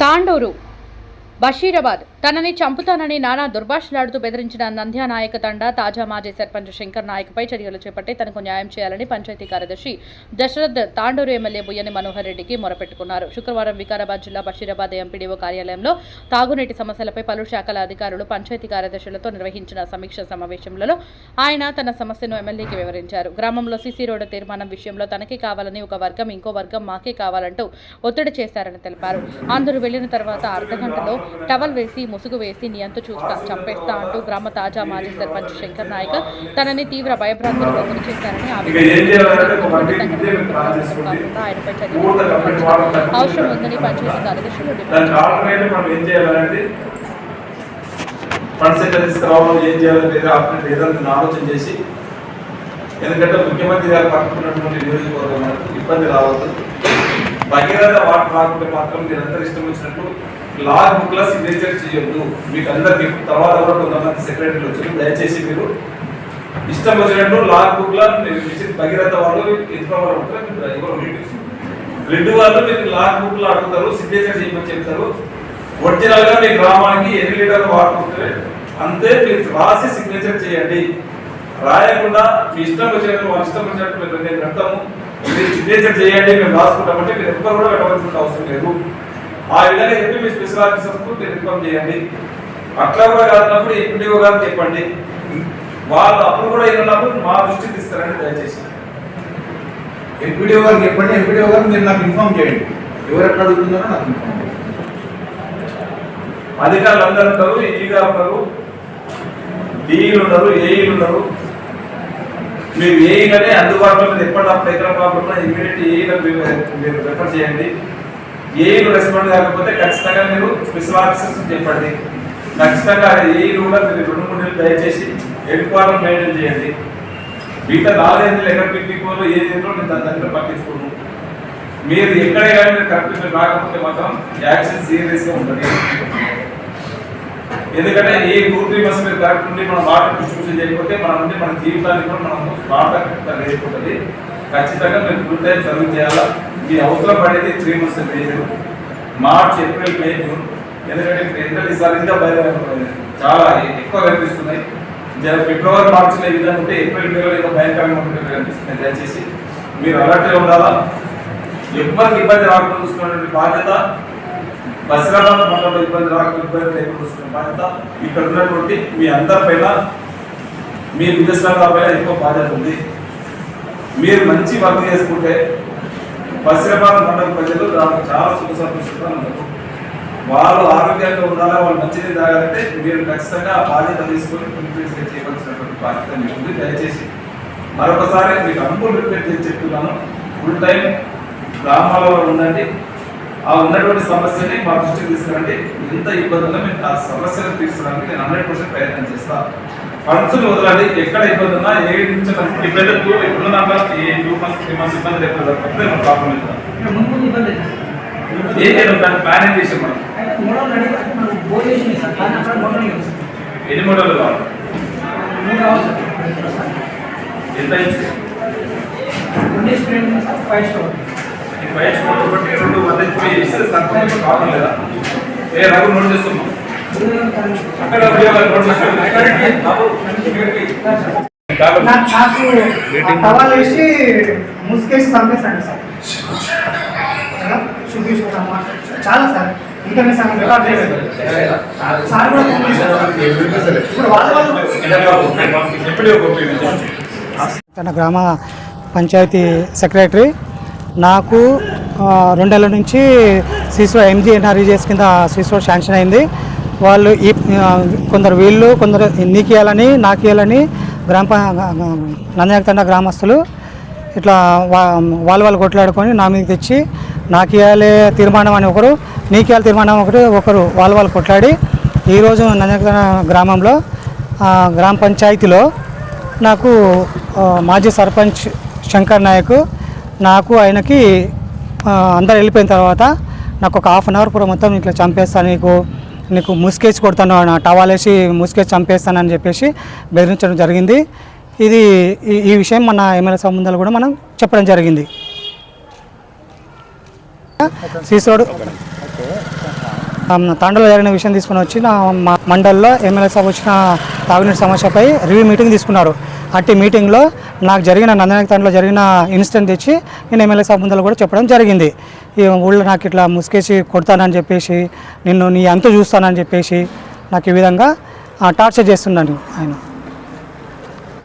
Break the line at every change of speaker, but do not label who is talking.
తాండూరు బషీరాబాద్ తనని చంపుతానని నానా దుర్భాషలాడుతూ బెదిరించిన నంద్యా నాయక తండ తాజా మాజీ సర్పంచ్ శంకర్ నాయక్పై చర్యలు చేపట్టి తనకు న్యాయం చేయాలని పంచాయతీ కార్యదర్శి దశరథ్ తాండూరు ఎమ్మెల్యే బుయ్యని మనోహర్ రెడ్డికి మొరపెట్టుకున్నారు. శుక్రవారం వికారాబాద్ జిల్లా బషీరాబాద్ ఎంపీడీఓ కార్యాలయంలో తాగునీటి సమస్యలపై పలు శాఖల అధికారులు పంచాయతీ కార్యదర్శులతో నిర్వహించిన సమీక్ష సమావేశంలో ఆయన తన సమస్యను ఎమ్మెల్యేకి వివరించారు. గ్రామంలో సీసీ రోడ్డు తీర్మానం విషయంలో తనకే కావాలని ఒక వర్గం ఇంకో వర్గం మాకే కావాలంటూ ఒత్తిడి చేశారని తెలిపారు. అందరూ వెళ్ళిన తర్వాత అర్ధ గంటలో టవల్ వేసి ముసుగు వేసి నీ అంతు చూస్తా చంపేస్తా అంటూ గ్రామ తాజా మాజీ సర్పంచ్ శంకర్ నాయక్ తనని తీవ్ర భయభ్రాంతులకు గురి చేశారని ఆయనపై చర్యలు అవసరం ఉందని పంచాయతీ కార్యదర్శులు
ఫండ్స్ ఎట్లా ఏం చేయాలి లేదా ఏదైనా ఆలోచన చేసి ఎందుకంటే ముఖ్యమంత్రి గారు పట్టుకున్నటువంటి నియోజకవర్గం ఇబ్బంది రావద్దు. భగీరథ వాటర్ రాకుంటే మాత్రం మీరందరూ ఇష్టం వచ్చినట్టు లాగ్ బుక్లో సిగ్నేచర్ చేయొద్దు. మీకు అందరికి తర్వాత కూడా కొంతమంది సెక్రటరీలు వచ్చారు. దయచేసి మీరు ఇష్టం వచ్చినట్టు లాగ్ బుక్లో మీరు భగీరథ వాళ్ళు ఇతర మీరు రెండు వాళ్ళు మీకు లాగ్ బుక్లో అడుగుతారు సిగ్నేచర్ చేయమని చెప్తారు. ఒరిజినల్గా మీ గ్రామానికి ఎన్ని లీటర్లు వాటర్ వస్తే అంతే మీరు రాసి సిగ్నేచర్ చేయండి. రాయకుండా మీ ఇష్టం వచ్చినట్టు వాళ్ళ ఇష్టం వచ్చినట్టు మీరు నేను పెడతాము మీరు సిగ్నేచర్ చేయండి మేము రాసుకుంటామంటే మీరు ఎవ్వరు కూడా పెట్టవలసిన అవసరం లేదు. ఆ విధంగా చెప్పి మీ స్పెషల్ ఆఫీసర్కు మీరు ఇన్ఫార్మ్ చేయండి. అట్లా కూడా కాదన్నప్పుడు ఎంపీడీఓ గారికి చెప్పండి. వాళ్ళు అప్పుడు కూడా ఏమన్నప్పుడు మా దృష్టికి తీసుకురండి దయచేసి.
ఎంపీడీఓ గారికి చెప్పండి ఎంపీడీఓ గారు మీరు నాకు ఇన్ఫార్మ్ చేయండి. ఎవరు ఎట్లా అడుగుతున్నారో నాకు ఇన్ఫార్మ్ చేయండి.
అధికారులు అందరూ ఉంటారు ఈగా ఉన్నారు డిఈలు ఉన్నారు ఏఈలు ఉన్నారు మీరు ఏఈలనే అందుబాటులో మీరు ఎప్పటికప్పుడు ఎక్కడ ప్రాబ్లం ఉన్నా ఇమీడియట్ ఏఈలకు మీరు రెఫర్ చేయండి. ఏఈలు రెస్పాండ్ కాకపోతే ఖచ్చితంగా మీరు స్పెషల్ ఆఫీసర్స్ చెప్పండి. ఖచ్చితంగా ఏఈలు కూడా మీరు రెండు మూడు నెలలు దయచేసి హెడ్ క్వార్టర్ మెయింటైన్ చేయండి. మిగతా నాలుగైదు ఎక్కడ పిక్నిక్ ఏది ఏంటో నేను దాని దగ్గర పట్టించుకోను మీరు ఎక్కడే కానీ మీరు కరెక్ట్ మీరు రాకపోతే మాత్రం యాక్షన్ సీరియస్గా ఉంటుంది. ఎందుకంటే ఈ టూ త్రీ మంత్స్ మీరు కరెక్ట్ ఉండి మనం వాటర్ డిస్ట్రిబ్యూషన్ చేయకపోతే మన నుండి మన జీవితానికి కూడా మనం వాటర్ లేకపోతుంది ఖచ్చితంగా మీరు ఫుల్ టైం సర్వీస్ చేయాలా? మీ అవసరం పడేది three months major March April May June ఎందుకంటే ఇప్పుడు ఎండలు ఈసారి ఇంకా చాలా ఎక్కువ కనిపిస్తున్నాయి. జర ఫిబ్రవరి మార్చిలో ఈ విధంగా ఉంటే ఏప్రిల్ మేలో ఇంకా భయంకరంగా ఉంటుంది కనిపిస్తుంది దయచేసి మీరు అలర్ట్గా ఉండాలా? ఎవరికి ఇబ్బంది రాకుండా చూసుకున్నటువంటి బాధ్యత బసిరాబాద్ మండలంలో ఇబ్బంది రాక ఇబ్బంది లేకుండా వస్తున్న బాధ్యత ఇక్కడ ఉన్నటువంటి మీ అందరిపైన మీ విదేశాల పైన ఎక్కువ బాధ్యత ఉంది. మీరు మంచి వర్క్ చేసుకుంటే బసిరాబాద్ మండల ప్రజలు దానికి చాలా సుఖ సంతోషంగా ఉన్నారు. వాళ్ళు ఆరోగ్యంగా ఉండాలా వాళ్ళు మంచిది తాగాలంటే మీరు ఖచ్చితంగా ఆ బాధ్యత తీసుకొని ఇన్ఫ్లుయెన్స్గా చేయవలసినటువంటి బాధ్యత మీకు ఉంది. దయచేసి మరొకసారి మీకు అనుకూల రిపేర్ చేసి చెప్తున్నాను. ఫుల్ టైం గ్రామాలలో ఉండండి. ఆ ఉన్నటువంటి సమస్యని మా దృష్టికి తీసుకురండి. ఎంత ఇబ్బంది ఉన్నా మేము ఆ సమస్యను తీర్చడానికి నేను హండ్రెడ్ పర్సెంట్ ప్రయత్నం చేస్తా. ఫండ్స్ వదలండి. ఎక్కడ ఇబ్బంది ఉన్నా ఏ నుంచి ఇబ్బంది ఏ టూ మంత్స్ త్రీ మంత్స్ ఇబ్బంది లేకుండా మన ప్రాబ్లం లేదు.
లేదు.
ఏం చేద్దాం దాన్ని ప్లాన్ చేసాం మనం?
లేదు.
ఎన్ని మోడల్ కావాలి? ఎంత ఇంచు
ఉండే స్క్రీన్ ఉంది సార్. ఫైవ్ స్టోర్
ఈ ఫైవ్ మోడల్ బట్టి రెండు వంద ఇస్తే తక్కువ కావాలి లేదా? ఏ రఘు నోట్ చేస్తున్నాం. అక్కడ నోట్ చేస్తున్నాం
టవల్ వేసి ముసుకేసి చంపేస్తాను సార్. చాలా సార్. ఇంకా నేను సగం రికార్డ్ చేయలేదు. సార్ కూడా ఫోన్ చేశారు. ఇప్పుడు వాళ్ళ వాళ్ళు
ఎప్పుడే ఒక
తన గ్రామ పంచాయతీ సెక్రటరీ నాకు రెండేళ్ళ రెండేళ్ళ నుంచి సిసో ఎంజీ ఎన్ఆర్ఈజీఎస్ కింద సీసో శాంక్షన్ అయింది. వాళ్ళు ఈ కొందరు వీళ్ళు కొందరు నీకు ఇవ్వాలని నాకు ఇవ్వాలని గ్రామ ప- గ్రామస్తులు ఇట్లా వా వాళ్ళు వాళ్ళు కొట్లాడుకొని నా మీద తెచ్చి నాకు ఇవ్వాలి తీర్మానం అని ఒకరు నీకు ఇవ్వాలి తీర్మానం ఒకటి ఒకరు వాళ్ళు వాళ్ళు కొట్లాడి ఈరోజు నంద్యాల గ్రామంలో గ్రామ పంచాయతీలో నాకు మాజీ సర్పంచ్ శంకర్ నాయక్ నాకు ఆయనకి అందరు వెళ్ళిపోయిన తర్వాత నాకు ఒక హాఫ్ అన్ అవర్ పూర్వం మొత్తం ఇట్లా చంపేస్తాను నీకు నీకు ముసుకేసి కొడతాను టవాలేసి ముసుకేసి చంపేస్తానని చెప్పేసి బెదిరించడం జరిగింది. ఇది ఈ- ఈ విషయం మన ఎమ్మెల్యే సంబంధాలు కూడా మనం చెప్పడం జరిగింది. సీసోడు తాండలో జరిగిన విషయం తీసుకుని వచ్చి నా మా మండల్లో ఎమ్మెల్యే సభ వచ్చిన తాగునీటి సమస్యపై రివ్యూ మీటింగ్ తీసుకున్నారు. అట్టి మీటింగ్లో నాకు జరిగిన నందనాయక తండ్రిలో జరిగిన ఇన్సిడెంట్ తెచ్చి నేను ఎమ్మెల్యే సభ ముందర కూడా చెప్పడం జరిగింది. ఈ ఊళ్ళో నాకు ఇట్లా ముసుకేసి కొడతానని చెప్పేసి నిన్ను నీ అంత చూస్తానని చెప్పేసి నాకు ఈ విధంగా టార్చర్ చేస్తున్నాను ఆయన.